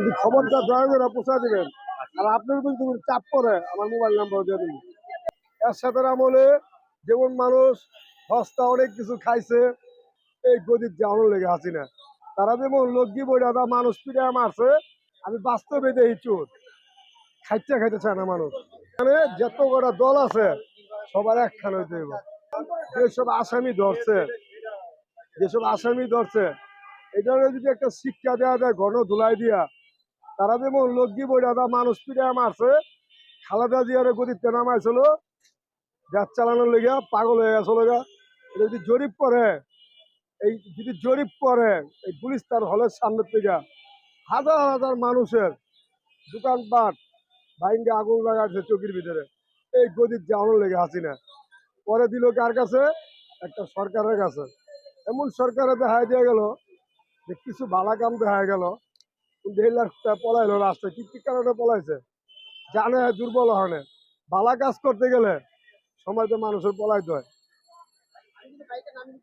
কিন্তু খবরটা দয়া করে পৌঁছা দিবেন। আর আপনার কিন্তু চাপ করে, আমার মোবাইল নাম্বার দিয়ে দিন এর সাথে আমলে যেমন মানুষ হস্তা অনেক কিছু খাইছে, এই গদির যাওয়ানোর লেগে আছি না। তারা যেমন লগ্গি বইটা মানুষ পিঠে মারছে, আমি বাস্তবে দেখি চোর। খাইতে খাইতে চায় না মানুষ। এখানে যত কটা দল আছে, সবার একখান হইতে যেসব আসামি ধরছে, যেসব আসামি ধরছে, এটারে যদি একটা শিক্ষা দেওয়া যায়, ঘন ধুলাই দিয়া তারা যেমন লগ্গি বইটা মানুষ পিঠে মারছে, খালাদা জিয়ারে গদিতে নামাইছিল দেশ চালানোর লেগে পাগল হয়ে গেছিল গা এটা যদি জরিপ করে, এই যদি জরিপ করে, এই পুলিশ তার হলের সামনের থেকে হাজার হাজার মানুষের দোকানপাট ভাইঙ্গে আগুন লাগাচ্ছে চোখের ভিতরে। এই গদির যাওয়ানোর লেগে হাসিনা। পরে দিল কার কাছে? একটা সরকারের কাছে। এমন সরকারে দেখা দিয়ে গেল যে কিছু ভালা কাম দেখা গেল। এই লাখটা পলাইলো রাস্তায় কি কি কারণে পলাইছে? জানে, দুর্বল হনে ভালা কাজ করতে গেলে সময় তো মানুষের পলাইতে হয়।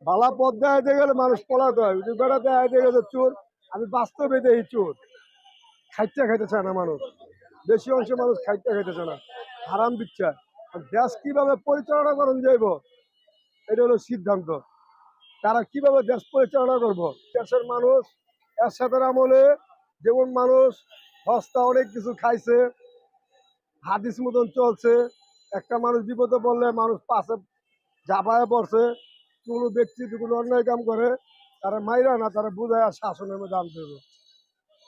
ভালা পথ দেখাইতে গেলে মানুষ পলাইতে হয়। যদি বেড়া দেখাইতে গেছে চোর, আমি বাস্তবে দেখি চোর। খাইতে খাইতে চায় না মানুষ। বেশি অংশে মানুষ খাইতে খাইতে চায় না। হারাম দিচ্ছে দেশ কীভাবে পরিচালনা করুন যাইব? এটা হলো সিদ্ধান্ত। তারা কীভাবে দেশ পরিচালনা করব? দেশের মানুষ এর সাথে আমলে যেমন মানুষ হস্তা অনেক কিছু খাইছে, হাদিস মতন চলছে, একটা মানুষ বিপদে পড়লে মানুষ পাশে ঝাঁপায় পড়ছে, কোনো ব্যক্তি কোনো অন্যায় কাম করে, তারা মাইরা না, তারা বুঝায় আর শাসনের মধ্যে আনতে হবে।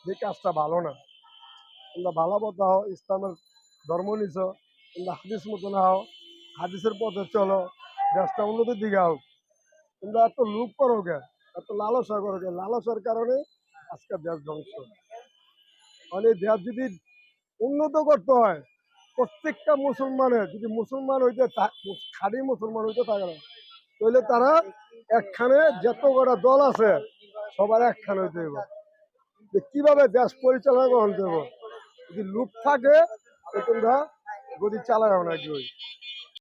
যে কাজটা ভালো না। তোমরা ভালো পথে হও ইসলামের ধর্ম নিছ, তোমরা হাদিস মতন হও হাদিসের পথে চলো, দেশটা উন্নতির দিকে হোক। তোমরা এত লুপ করো কে এত লালসা করো কে লালসার কারণে আজকে দেশ ধ্বংস মানে দেশ যদি উন্নত করতে হয়, প্রত্যেকটা মুসলমানের, যদি মুসলমান হইতে খাঁটি মুসলমান হইতে থাকে না, তাহলে তারা একখানে যত কটা দল আছে, সবার একখানে হইতে হইব। যে কীভাবে দেশ পরিচালনা করতে হবে যদি লুপ থাকে তোমরা গদি চালায় না কি